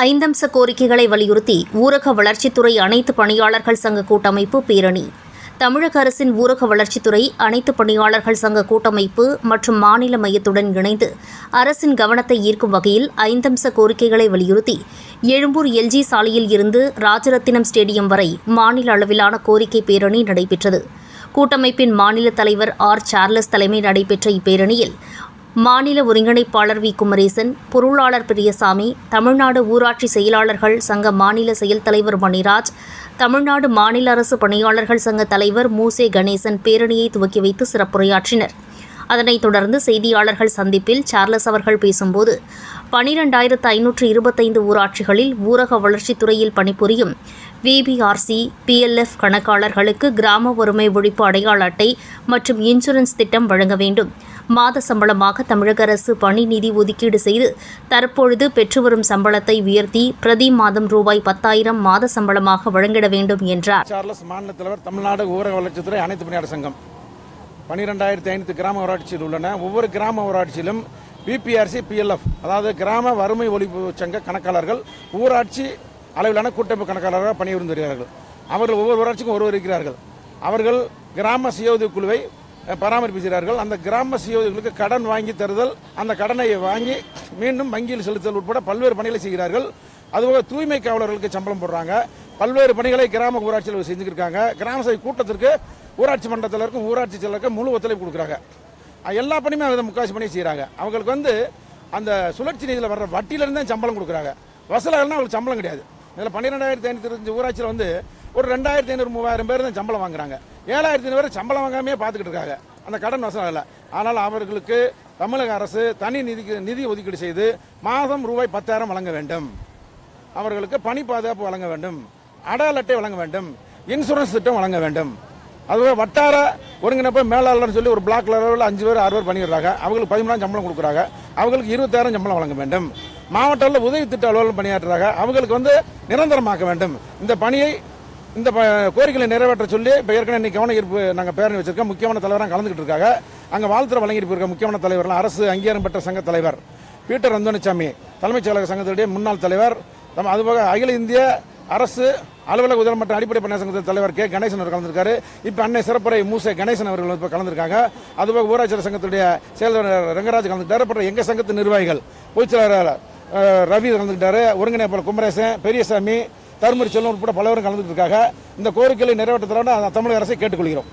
ஐந்தம்ச கோரிக்கைகளை வலியுறுத்தி ஊரக வளர்ச்சித்துறை அனைத்து பணியாளர்கள் சங்க கூட்டமைப்பு பேரணி. தமிழக அரசின் ஊரக வளர்ச்சித்துறை அனைத்து பணியாளர்கள் சங்க கூட்டமைப்பு மற்றும் மாநில மையத்துடன் இணைந்து அரசின் கவனத்தை ஈர்க்கும் வகையில் ஐந்தம்ச கோரிக்கைகளை வலியுறுத்தி எழும்பூர் எல்ஜி சாலையில் இருந்து ராஜரத்தினம் ஸ்டேடியம் வரை மாநில அளவிலான கோரிக்கை பேரணி நடைபெற்றது. கூட்டமைப்பின் மாநில தலைவர் ஆர் சார்லஸ் தலைமை நடைபெற்ற இப்பேரணியில் மாநில ஒருங்கிணைப்பாளர் வி. குமரேசன் பொருளாளர் பிரியசாமி தமிழ்நாடு ஊராட்சி செயலாளர்கள் சங்க மாநில செயல் தலைவர் மணிராஜ் தமிழ்நாடு மாநில அரசு பணியாளர்கள் சங்க தலைவர் மூசே கணேசன் பேரணியை துவக்கி வைத்து சிறப்புரையாற்றினர். அதனைத் தொடர்ந்து செய்தியாளர்கள் சந்திப்பில் சார்லஸ் அவர்கள் பேசும்போது பனிரெண்டாயிரத்து ஐநூற்று இருபத்தைந்து ஊராட்சிகளில் ஊரக வளர்ச்சித்துறையில் பணிபுரியும் விபிஆர்சி பிஎல்எஃப் கணக்காளர்களுக்கு கிராம வறுமை ஒழிப்பு அடையாள அட்டை மற்றும் இன்சூரன்ஸ் திட்டம் வழங்க வேண்டும். மாத சம்பளமாக தமிழக அரசு பணி நிதி ஒதுக்கீடு செய்து தற்பொழுது பெற்று வரும் சம்பளத்தை உயர்த்தி பிரதி மாதம் ரூபாய் பத்தாயிரம் மாத சம்பளமாக வழங்கிட வேண்டும் என்றார். சார்லஸ் மாநில தலைவர் தமிழ்நாடு ஊரக வளர்ச்சித்துறை அனைத்து பணியாளர் சங்கம். பன்னிரெண்டாயிரத்தி ஐநூறு கிராம ஊராட்சியில் உள்ளன. ஒவ்வொரு கிராம ஊராட்சியிலும் பிபிஆர்சி பிஎல்எஃப் அதாவது கிராம வறுமை ஒழிப்பு சங்க கணக்காளர்கள் ஊராட்சி அளவிலான கூட்டமைப்பு கணக்காளராக பணிபுரிந்து வருகிறார்கள். அவர்கள் ஒவ்வொரு ஊராட்சிக்கும் ஒருவர் இருக்கிறார்கள். அவர்கள் கிராம சுய உதவி குழுவை பராமரிப்பு அந்த கிராம சுய கடன் வாங்கி தருதல் அந்த கடனை வாங்கி மீண்டும் வங்கியில் செலுத்தல் உட்பட பல்வேறு பணிகளை செய்கிறார்கள். அதுபோக தூய்மை காவலர்களுக்கு சம்பளம் போடுறாங்க. பல்வேறு பணிகளை கிராம ஊராட்சியில் செஞ்சுருக்காங்க கிராம சபை கூட்டத்திற்கு ஊராட்சி மன்றத்தில் இருக்கும் ஊராட்சி செயலருக்கும் முழு ஒத்துழைப்பு கொடுக்குறாங்க. எல்லா பணியுமே அவங்க முக்காசி பணியை செய்கிறாங்க அவங்களுக்கு வந்து அந்த சுழற்சி நிதியில் வர்ற வட்டியிலேருந்து தான் சம்பளம் கொடுக்குறாங்க. வசூலாகலாம் அவங்களுக்கு சம்பளம் கிடையாது. இதில் பன்னிரெண்டாயிரத்தி ஐநூற்றி இருபத்தஞ்சு ஊராட்சியில் வந்து ஒரு ரெண்டாயிரத்தி ஐநூறு மூவாயிரம் பேர் தான் சம்பளம் வாங்குறாங்க. ஏழாயிரத்தி ஐநூறு பேர் சம்பளம் வாங்காமே பார்த்துக்கிட்டு இருக்காங்க. அந்த கடன் வசனம் இல்லை. ஆனால் அவர்களுக்கு தமிழக அரசு தனி நிதிக்கு நிதி ஒதுக்கீடு செய்து மாதம் ரூபாய் பத்தாயிரம் வழங்க வேண்டும். அவர்களுக்கு பணி பாதுகாப்பு வழங்க வேண்டும். அடால் அட்டை வழங்க வேண்டும். இன்சூரன்ஸ் திட்டம் வழங்க வேண்டும். அதுவே வட்டார ஒருங்கிணைப்பு மேலாளர்னு சொல்லி ஒரு பிளாக் லெவலில் அஞ்சு பேர் ஆறு பேர் பண்ணிடுறாங்க அவங்களுக்கு பதிமூணாயிரம் சம்பளம் கொடுக்குறாங்க. அவங்களுக்கு இருபத்தாயிரம் சம்பளம் வழங்க வேண்டும். மாவட்டத்தில் உதவி திட்ட அலுவலகம் பணியாற்றுறாங்க. அவங்களுக்கு வந்து நிரந்தரமாக்க வேண்டும். இந்த பணியை இந்த கோரிக்கைகளை நிறைவேற்ற சொல்லி இப்போ ஏற்கனவே இன்னைக்கு கவன ஈர்ப்பு நாங்கள் பேரணி வச்சிருக்கோம். முக்கியமான தலைவராக கலந்துக்கிட்டு இருக்காங்க. அங்கே வாழ்த்துற வழங்கிட்டு இருக்க முக்கியமான தலைவர்லாம் அரசு அங்கீகாரம் பெற்ற சங்க தலைவர் பீட்டர் அந்தோனிசாமி தலைமைச் செயலக சங்கத்துடைய முன்னாள் தலைவர் அதுபோக அகில இந்திய அரசு அலுவலக உதவி மற்றும் அடிப்படை பணியாளர் சங்கத்தின் தலைவர் கே. கணேசன் அவர் கலந்திருக்காரு. இப்போ அன்னை சிறப்புரை மூசே கணேசன் அவர்கள் இப்போ கலந்திருக்காங்க. அதுபோக ஊராட்சி சங்கத்துடைய செயலர் ரங்கராஜ் கலந்துக்கிட்டாரு அப்புறம் எங்கள் சங்கத்து நிர்வாகிகள்? பொதுச் செயலாளர் ரவி கலந்துக்கிட்டாரு. ஒருங்கிணைப்பாளர் குமரேசன் பெரியசாமி தருமரி செல்வம் உட்பட பலவரும் கலந்துட்டு இருக்காங்க இந்த கோரிக்கைகளை நிறைவேற்றத்தோட தமிழக அரசை கேட்டுக்கொள்கிறோம்.